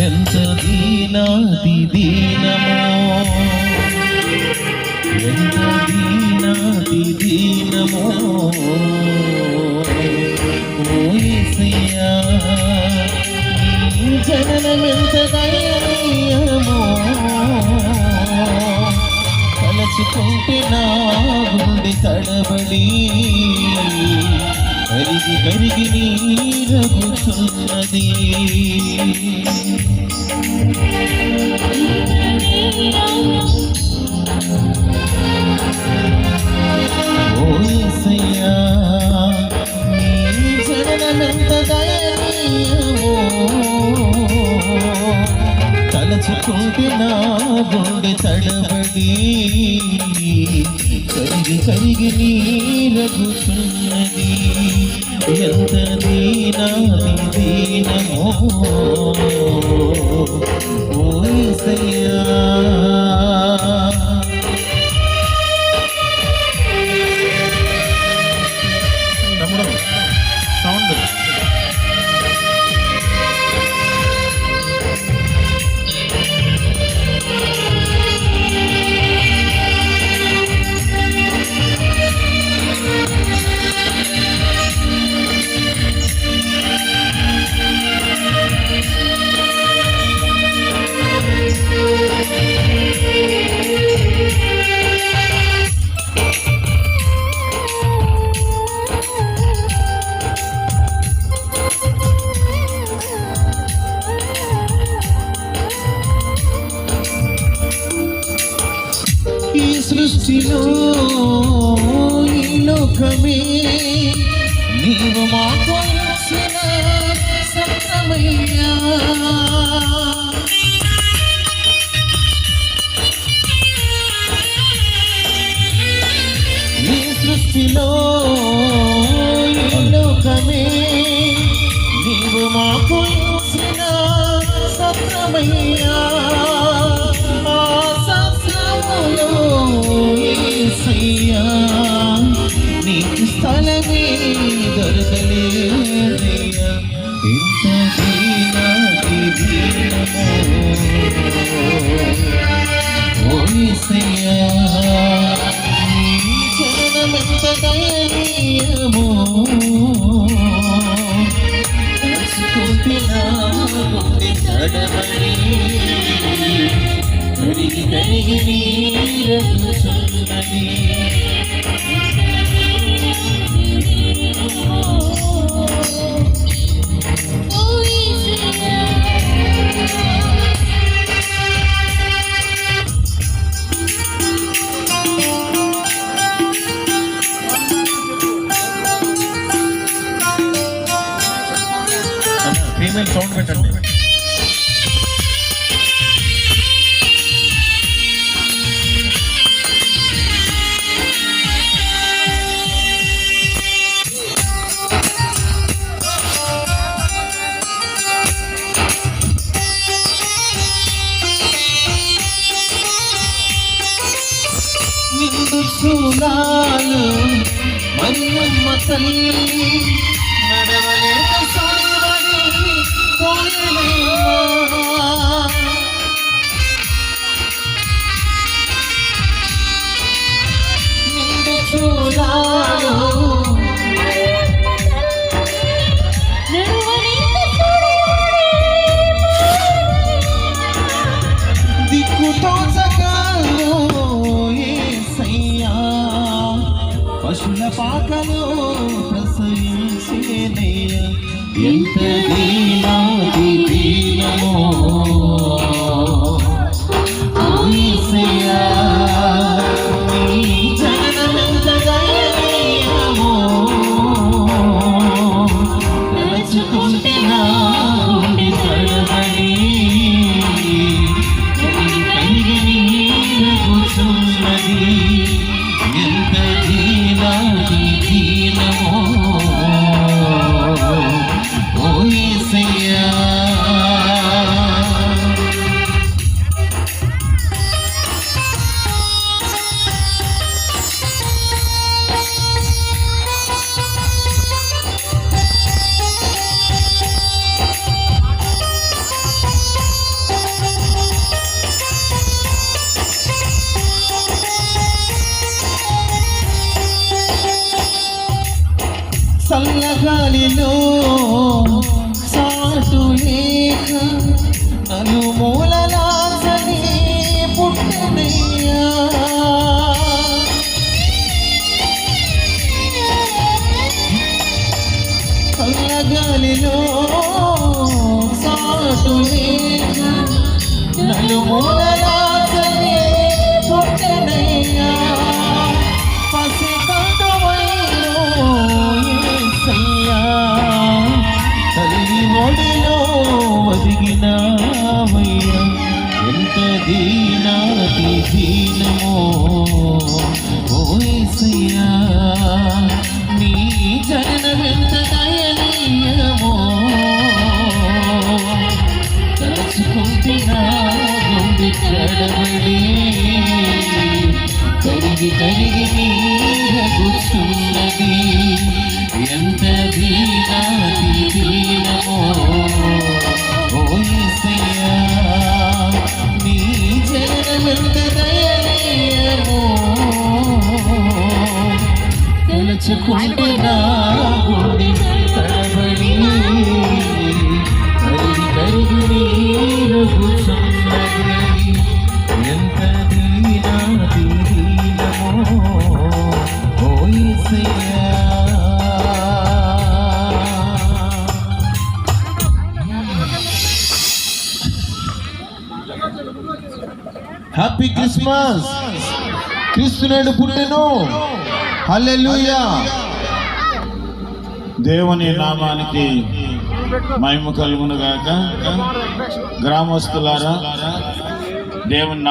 ఎంత దీనాది దీనమో? ఎంత దీనాది దీనమో? ఓ యేసయ్యా నీ జననమెంత దయనీయమో? తలచుకుంటే నా గుండె తడబడి కరిగి కరిగి నీరగుతున్నది. ఓ నీ జననమెంత దయనీయమో. తలచుకుంటే నా గుండె తడబడి కరిగి కరిగి నీరగుతున్నది ఎంత దీనాది దీనమో ఓ దృష్టిలో ఈ లోకమే. నీవు మాకు ఇచ్చిన సత్యమయ్యా ఈ సృష్టిలో గుండె తడబడి కరిగి కరిగి నీరగుతున్నది నిండు చూడాలు మరియమ్మ తల్లి నడవలేక సావని పోయలేమా పశుల పాకలో ఎంత దీనాది దీనమో చల్లగాలిలో సాటు లేక అనుమోల विघ्नमो తలచుకుంటే నా గుండె తడబడి కరిగి కరిగి ఎంత దీనమో ఓ యేసయ్యా హ్యాపీ క్రిస్మస్ క్రీస్తునాడు పుట్టెను. హల్లెలూయా. దేవుని నామానికి మహిమ కలుగును గాక గ్రామస్తులారా దేవుని